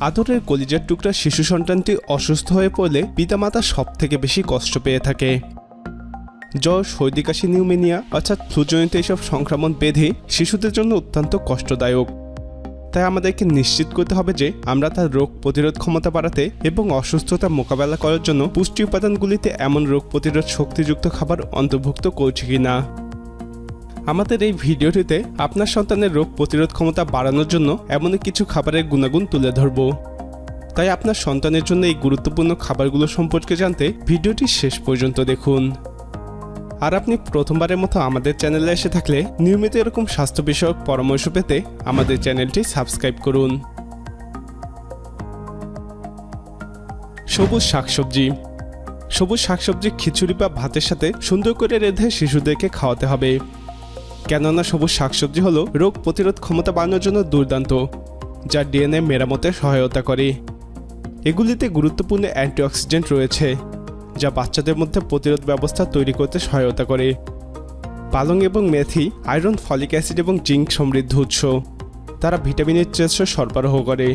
আদরের কলিজার টুকরা শিশু সন্তানটি অসুস্থ হয়ে পড়লে পিতামাতা সব থেকে বেশি কষ্ট পেয়ে থাকে। জ্বর, সর্দি, কাশি, নিউমেনিয়া অর্থাৎ ফ্লুজনিত এইসব সংক্রমণ বেঁধে শিশুদের জন্য অত্যন্ত কষ্টদায়ক। তাই আমাদেরকে নিশ্চিত করতে হবে যে আমরা তার রোগ প্রতিরোধ ক্ষমতা বাড়াতে এবং অসুস্থতা মোকাবেলা করার জন্য পুষ্টি উপাদানগুলিতে এমন রোগ প্রতিরোধ শক্তিযুক্ত খাবার অন্তর্ভুক্ত করছি কিনা। আমাদের এই ভিডিওটিতে আপনার সন্তানের রোগ প্রতিরোধ ক্ষমতা বাড়ানোর জন্য এমনই কিছু খাবারের গুণাগুণ তুলে ধরব। তাই আপনার সন্তানের জন্য এই গুরুত্বপূর্ণ খাবারগুলো সম্পর্কে জানতে ভিডিওটি শেষ পর্যন্ত দেখুন। আর আপনি প্রথমবারের মতো আমাদের চ্যানেলে এসে থাকলে নিয়মিত এরকম স্বাস্থ্য বিষয়ক পরামর্শ পেতে আমাদের চ্যানেলটি সাবস্ক্রাইব করুন। সবুজ শাকসবজি। সবুজ শাকসবজি, খিচুড়ি বা ভাতের সাথে সুন্দর করে রেঁধে শিশুদেরকে খাওয়াতে হবে। কেননা সবুজ শাকসবজি হলো রোগ প্রতিরোধ ক্ষমতা বাড়ানোর জন্য দুর্দান্ত, যা ডিএনএ মেরামতে সহায়তা করে। এগুলিতে গুরুত্বপূর্ণ অ্যান্টিঅক্সিডেন্ট রয়েছে, যা বাচ্চাদের মধ্যে প্রতিরোধ ব্যবস্থা তৈরি করতে সহায়তা করে। পালং এবং মেথি, আয়রন, ফলিক অ্যাসিড এবং জিঙ্ক সমৃদ্ধ উৎস। তারা ভিটামিনের উৎস সরবরাহ করে।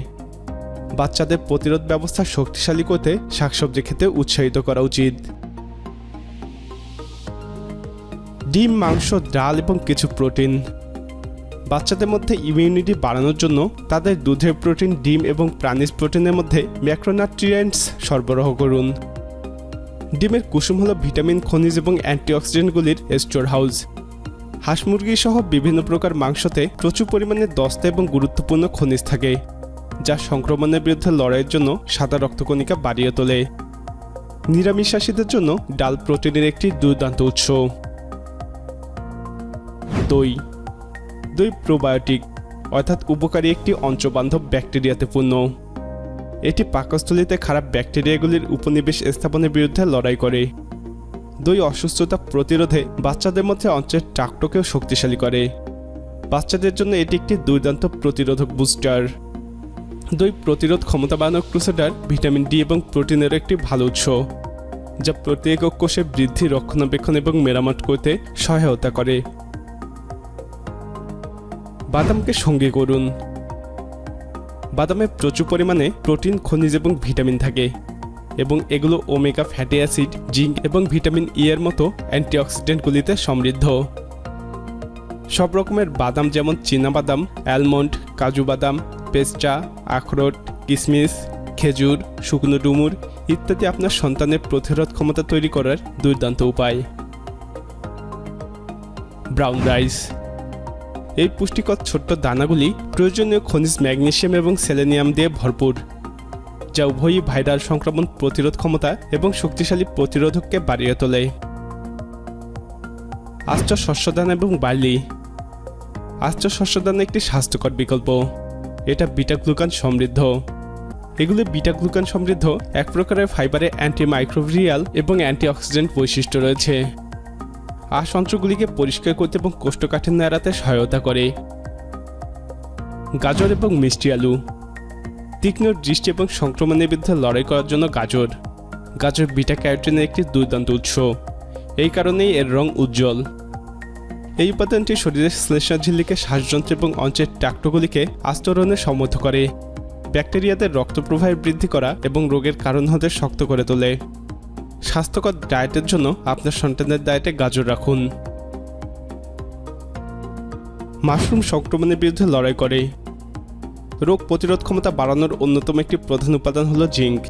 বাচ্চাদের প্রতিরোধ ব্যবস্থা শক্তিশালী করতে শাকসবজি খেতে উৎসাহিত করা উচিত। ডিম, মাংস, ডাল এবং কিছু প্রোটিন। বাচ্চাদের মধ্যে ইমিউনিটি বাড়ানোর জন্য তাদের দুধের প্রোটিন, ডিম এবং প্রাণীজ প্রোটিনের মধ্যে ম্যাক্রোনাট্রিয়েন্টস সরবরাহ করুন। ডিমের কুসুম হলো ভিটামিন, খনিজ এবং অ্যান্টিঅক্সিডেন্টগুলির স্টোর হাউস। হাঁস মুরগি সহ বিভিন্ন প্রকার মাংসতে প্রচুর পরিমাণে দস্তা এবং গুরুত্বপূর্ণ খনিজ থাকে, যা সংক্রমণের বিরুদ্ধে লড়াইয়ের জন্য সাদা রক্তকণিকা বাড়িয়ে তোলে। নিরামিষাসীদের জন্য ডাল প্রোটিনের একটি দুর্দান্ত উৎস। দই। দই প্রোবায়োটিক, অর্থাৎ উপকারী একটি অঞ্চবান্ধব ব্যাকটেরিয়াতে পূর্ণ। এটি পাকস্থলিতে খারাপ ব্যাকটেরিয়াগুলির উপনিবেশ স্থাপনের বিরুদ্ধে লড়াই করে। দই অসুস্থতা প্রতিরোধে বাচ্চাদের মধ্যে অঞ্চের টাকটোকেও শক্তিশালী করে। বাচ্চাদের জন্য এটি একটি দুর্দান্ত প্রতিরোধক বুস্টার। দই প্রতিরোধ ক্ষমতা বাড়ানোর ক্রুসেডার, ভিটামিন ডি এবং প্রোটিনের একটি ভালো উৎস, যা প্রতি একক কোষে বৃদ্ধি, রক্ষণাবেক্ষণ এবং মেরামত করতে সহায়তা করে। বাদামকে সঙ্গে করুন। বাদামে প্রচুর পরিমাণে প্রোটিন, খনিজ এবং ভিটামিন থাকে এবং এগুলো ওমেগা ফ্যাটি অ্যাসিড, জিঙ্ক এবং ভিটামিন ই এর মতো অ্যান্টিঅক্সিডেন্টগুলিতে সমৃদ্ধ। সব রকমের বাদাম যেমন বাদাম, অ্যালমন্ড, কাজু বাদাম পেস্টা আখরোট কিশমিশ খেজুর, শুকনো ডুমুর ইত্যাদি আপনার সন্তানের প্রতিরোধ ক্ষমতা তৈরি করার দুর্দান্ত উপায়। ব্রাউন রাইস এই পুষ্টিকর ছোট্ট দানাগুলি প্রয়োজনীয় খনিজ, ম্যাগনেশিয়াম এবং সেলেনিয়াম দিয়ে ভরপুর, যা উভয়ই ভাইরাল সংক্রমণ প্রতিরোধ ক্ষমতা এবং শক্তিশালী প্রতিরোধককে বাড়িয়ে তোলে। আস্ত শস্যদান এবং বার্লি। আস্ত শস্যদান একটি স্বাস্থ্যকর বিকল্প। এটা বিটা গ্লুকান সমৃদ্ধ। এগুলি বিটা গ্লুকান সমৃদ্ধ এক প্রকারের ফাইবারে অ্যান্টিমাইক্রোভিয়াল এবং অ্যান্টিঅক্সিডেন্ট বৈশিষ্ট্য রয়েছে। আশ পরিষ্কার করতে এবং কোষ্ঠকাঠিন্য এড়াতে সহায়তা করে। গাজর এবং মিষ্টি আলু। তীক্ষ্ণ দৃষ্টি এবং সংক্রমণের বিরুদ্ধে লড়াই করার জন্য গাজর। গাজর বিটা ক্যারোটিনের একটি দুর্দান্ত উৎস। এই কারণেই এর রং উজ্জ্বল। এই উপাদানটি শরীরের শ্লেষ্মা ঝিল্লিকে, শ্বাসযন্ত্র এবং অঞ্চের ট্যাক্টোগুলিকে আস্তরণে সমর্থ করে। ব্যাকটেরিয়াদের রক্ত প্রবাহের বৃদ্ধি করা এবং রোগের কারণ হতে শক্ত করে তোলে। স্বাস্থ্যকর ডায়েটের জন্য আপনার সন্তানের ডায়েটে গাজর রাখুন। মাশরুম সংক্রমণের বিরুদ্ধে লড়াই করে। রোগ প্রতিরোধ ক্ষমতা বাড়ানোর অন্যতম একটি প্রধান উপাদান হল জিঙ্ক।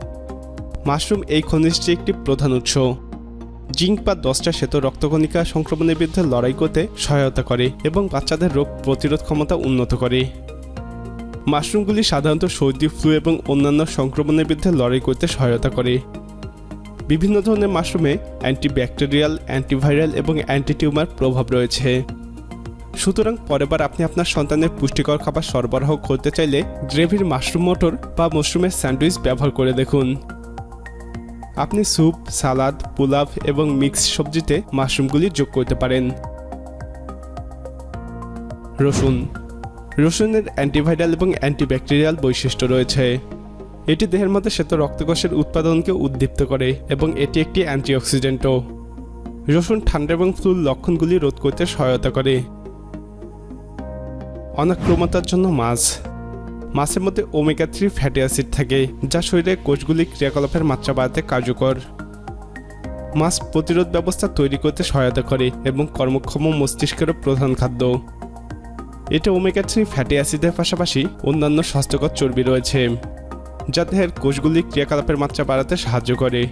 মাশরুম এই খনিজটি একটি প্রধান উৎস। জিঙ্ক বা দশটা শ্বেত রক্তকণিকা সংক্রমণের বিরুদ্ধে লড়াই করতে সহায়তা করে এবং বাচ্চাদের রোগ প্রতিরোধ ক্ষমতা উন্নত করে। মাশরুমগুলি সাধারণত সর্দি, ফ্লু এবং অন্যান্য সংক্রমণের বিরুদ্ধে লড়াই করতে সহায়তা করে। বিভিন্ন ধরনের মাশরুমে অ্যান্টিব্যাকটেরিয়াল, অ্যান্টিভাইরাল এবং অ্যান্টিটিউমার প্রভাব রয়েছে। সুতরাং পরেরবার আপনি আপনার সন্তানের পুষ্টিকর খাবার সরবরাহ করতে চাইলে গ্রেভির মাশরুম মটর বা মাশরুমের স্যান্ডউইচ ব্যবহার করে দেখুন। আপনি স্যুপ, সালাদ পোলাভ এবং মিক্স সবজিতে মাশরুমগুলি যোগ করতে পারেন। রসুন। রসুনের অ্যান্টিভাইরাল এবং অ্যান্টিব্যাকটেরিয়াল বৈশিষ্ট্য রয়েছে। এটি দেহের মধ্যে শ্বেত রক্তকোষের উৎপাদনকে উদ্দীপ্ত করে এবং এটি একটি অ্যান্টিঅক্সিডেন্টও। রসুন, ঠান্ডা এবং ফ্লুর লক্ষণগুলি রোধ করতে সহায়তা করে। অনাক্রমতার জন্য মাছ। মাছের মধ্যে ওমেগা থ্রি ফ্যাটি অ্যাসিড থাকে, যা শরীরে কোষগুলি ক্রিয়াকলাপের মাত্রা বাড়াতে কার্যকর। মাছ প্রতিরোধ ব্যবস্থা তৈরি করতে সহায়তা করে এবং কর্মক্ষম মস্তিষ্কেরও প্রধান খাদ্য। এতে ওমেগা থ্রি ফ্যাটি অ্যাসিডের পাশাপাশি অন্যান্য স্বাস্থ্যকর চর্বি রয়েছে। যা দেহের কোষগুলির ক্রিয়াকলাপের মাত্রা বাড়াতে সাহায্য করে।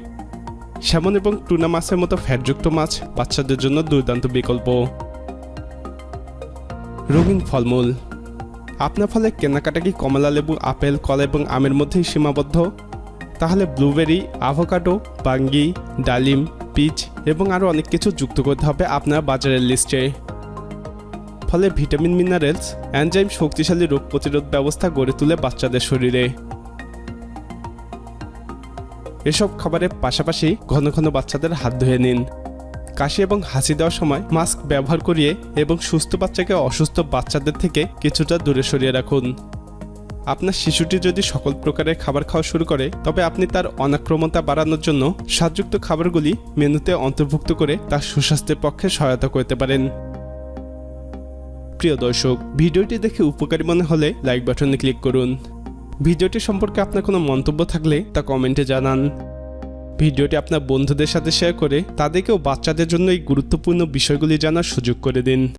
স্যামন এবং টুনা মাছের মতো ফ্যাটযুক্ত মাছ বাচ্চাদের জন্য দুর্দান্ত বিকল্প। রঙিন ফলমূল। আপনার ফলে কেনাকাটা কি কমলা লেবু, আপেল, কলা এবং আমের মধ্যেই সীমাবদ্ধ? তাহলে ব্লুবেরি আভোকাডো বাঙ্গি, ডালিম, পিচ এবং আরও অনেক কিছু যুক্ত করতে হবে আপনার বাজারের লিস্টে। ফলে ভিটামিন, মিনারেলস অ্যানজাইম শক্তিশালী রোগ প্রতিরোধ ব্যবস্থা গড়ে তুলে বাচ্চাদের শরীরে। এসব খাবারের পাশাপাশি ঘন ঘন বাচ্চাদের হাত ধুয়ে নিন। কাশি এবং হাসি দেওয়ার সময় মাস্ক ব্যবহার করিয়ে এবং সুস্থ বাচ্চাকে অসুস্থ বাচ্চাদের থেকে কিছুটা দূরে সরিয়ে রাখুন। আপনার শিশুটি যদি সকল প্রকারের খাবার খাওয়া শুরু করে, তবে আপনি তার অনাক্রমতা বাড়ানোর জন্য স্বাদযুক্ত খাবারগুলি মেনুতে অন্তর্ভুক্ত করে তার সুস্বাস্থ্যের পক্ষে সহায়তা করতে পারেন। প্রিয় দর্শক, ভিডিওটি দেখে উপকারী মনে হলে লাইক বাটনে ক্লিক করুন। ভিডিওটি সম্পর্কে আপনার কোনো মন্তব্য থাকলে তা কমেন্টে জানান। ভিডিওটি আপনার বন্ধুদের সাথে শেয়ার করে তাদেরকেও বাচ্চাদের জন্য এই গুরুত্বপূর্ণ বিষয়গুলি জানার সুযোগ করে দিন।